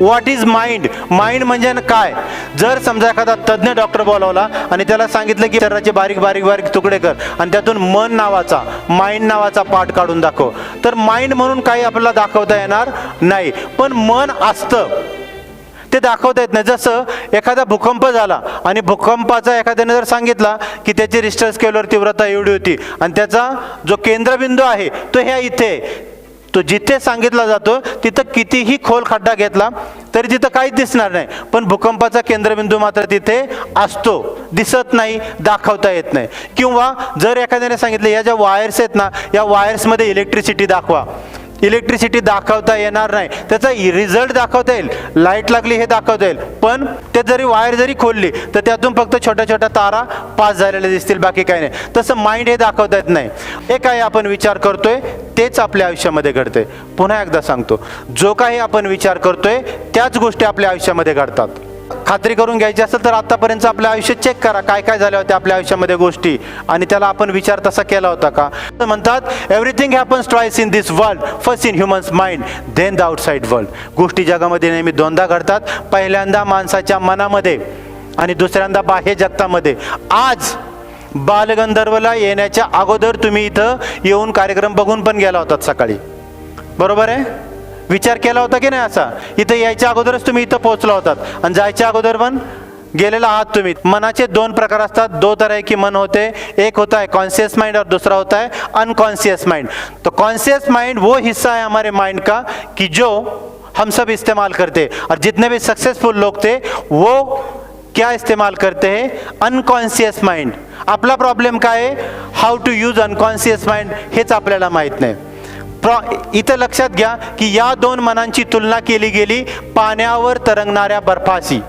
What is mind mind म्हणजे काय? जर समजा एखादा तज्ज्ञ डॉक्टर बोलावला आणि त्याला सांगितलं की शरीराचे बारीक बारीक बारीक तुकडे कर आणि त्यातून मन नावाचा माइंड नावाचा पाठ काढून दाखव. तर माइंड म्हणून काही आपल्याला दाखवता येणार नाही. पण मन असतं. ते दाखवता येत नाही. जसं एखादा भूकंप झाला आणि भूकंपाचा एखाद्याने जर सांगितला की त्याची रिस्टर स्केलवर तीव्रता एवढी होती आणि त्याचा जो केंद्रबिंदू आहे तो ह्या इथे. तो जिथे सांगितला जातो तिथं कितीही खोल खड्डा घेतला तरी तिथं काहीच दिसणार नाही. पण भूकंपाचा केंद्रबिंदू मात्र तिथे असतो. दिसत नाही दाखवता येत नाही. किंवा जर एखाद्याने सांगितलं या ज्या वायर्स आहेत ना या वायर्समध्ये इलेक्ट्रिसिटी दाखवा. इलेक्ट्रिसिटी दाखवता येणार नाही. त्याचा रिझल्ट दाखवता येईल. लाइट लागली हे दाखवता येईल. पण ते जरी वायर जरी खोलली तर त्यातून फक्त छोट्या छोट्या तारा पास झालेल्या दिसतील बाकी काही नाही. तसं माइंड हे दाखवता येत नाही. हे काय आपण विचार करतोय तेच आपल्या आयुष्यामध्ये घडते पुन्हा एकदा सांगतो. जो काही आपण विचार करतोय त्याच गोष्टी आपल्या आयुष्यामध्ये घडतात. खात्री करून घ्यायची असेल तर आतापर्यंत आपलं आयुष्य चेक करा. काय काय झाल्या होत्या आपल्या आयुष्यामध्ये गोष्टी? आणि त्याला आपण विचार तसा केला होता का? तर म्हणतात everything happens twice in this world first in humans mind then the outside world गोष्टी जगामध्ये नेहमी दोनदा घडतात. पहिल्यांदा माणसाच्या मनामध्ये आणि दुसऱ्यांदा बाह्य जगतामध्ये. आज बालगंधर्वला येण्याच्या अगोदर तुम्ही इथं येऊन कार्यक्रम बघून पण गेला होतात सकाळी. बरोबर आहे? विचार केला होता की नाही असा? इथं यायच्या अगोदरच तुम्ही इथं पोहोचला होतात. आणि जायच्या अगोदर पण गेलेला आहात तुम्ही. मनाचे दोन प्रकार असतात. दो तरह की मन होते एक होता है कॉन्शियस माइंड और दूसरा होता है अनकॉन्शियस माइंड तो कॉन्शियस माइंड वो हिस्सा है हमारे माइंड का कि जो हम सब इस्तेमाल करते. और जितने भी सक्सेसफुल लोग थे वो क्या इस्तेमाल करते हैं? अनकॉन्शियस माइंड आपला प्रॉब्लेम काय आहे? How to use unconscious mind हेच आपल्याला माहीत नाही. प्रॉ इथं लक्षात घ्या की या दोन मनांची तुलना केली गेली पाण्यावर तरंगणाऱ्या बर्फाशी.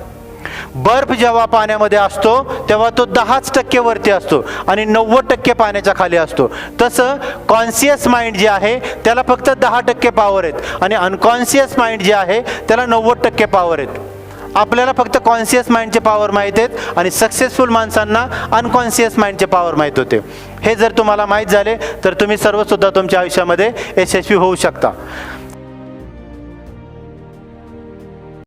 बर्फ जेव्हा पाण्यामध्ये असतो तेव्हा तो दहाच टक्के वरती असतो आणि नव्वद टक्के पाण्याच्या खाली असतो. तसं कॉन्शियस माइंड जे आहे त्याला फक्त दहा टक्के पॉवर आहेत. आणि अनकॉन्शियस माइंड जे आहे त्याला नव्वद टक्के पॉवर आहेत. आपल्याला फक्त कॉन्शियस माइंडचे पॉवर माहीत आहेत आणि सक्सेसफुल माणसांना अनकॉन्शियस माइंडचे पॉवर माहीत होते. हे जर तुम्हाला माहीत झाले तर तुम्ही सर्वसुद्धा तुमच्या आयुष्यामध्ये यशस्वी होऊ शकता.